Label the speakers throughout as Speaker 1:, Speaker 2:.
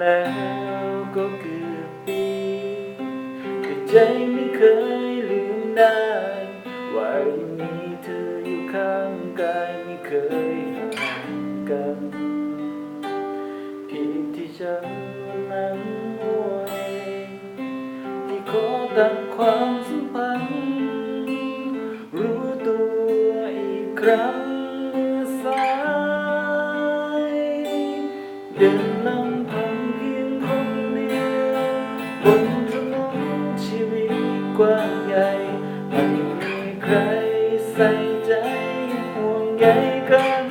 Speaker 1: แล้วก็เกือบปีแต่ใจไม่เคยลืมได้ว่ายังมีเธออยู่ข้างกายไม่เคยห่างกันเพียงที่ฉันนั้นโวยที่ขอตัดความสัมพันธ์รู้ตัวอีกครั้งสายเดิน ห่ว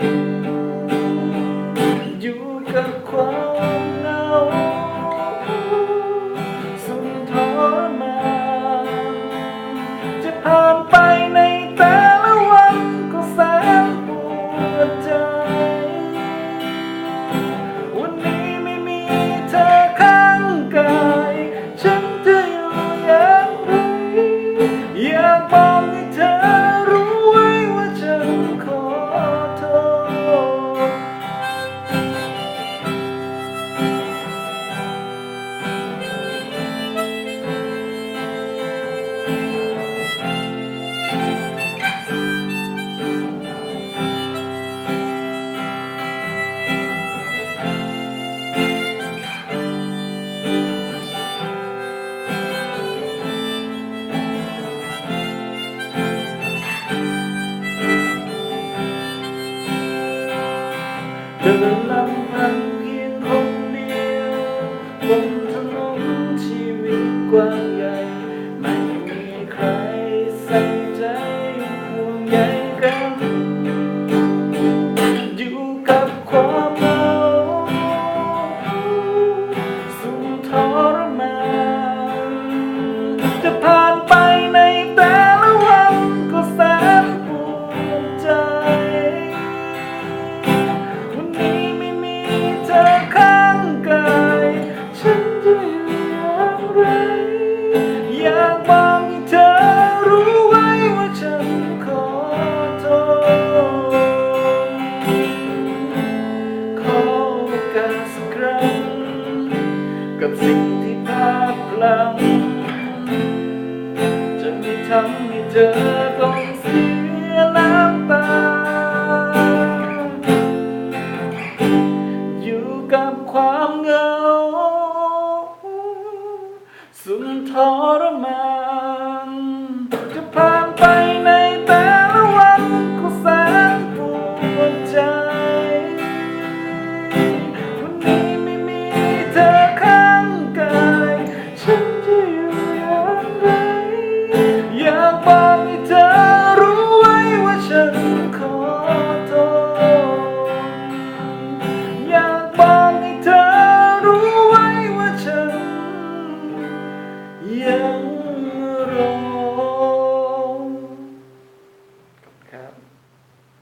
Speaker 1: เดินลำพังเพียงค กับสิ่งที่พลาดพลั้งจะไม่ทำให้เธอต้องเสียน้ำตา อยู่กับความเหงาสุดทรมา yanarım